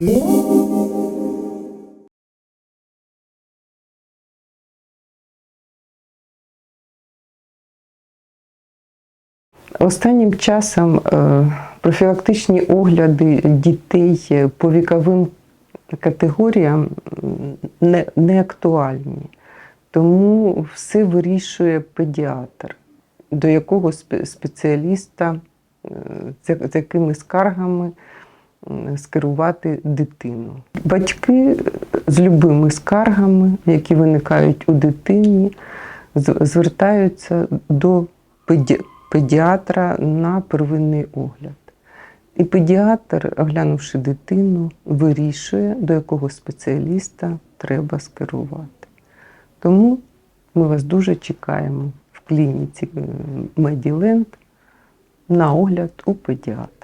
Останнім часом е, профілактичні огляди дітей по віковим категоріям не, не актуальні. Тому все вирішує педіатр, до якого спеціаліста е, з якими скаргами скерувати дитину. Батьки з любими скаргами, які виникають у дитині, звертаються до педіатра на первинний огляд. І педіатр, оглянувши дитину, вирішує, до якого спеціаліста треба скерувати. Тому ми вас дуже чекаємо в клініці е, Меділенд на огляд у педіатра.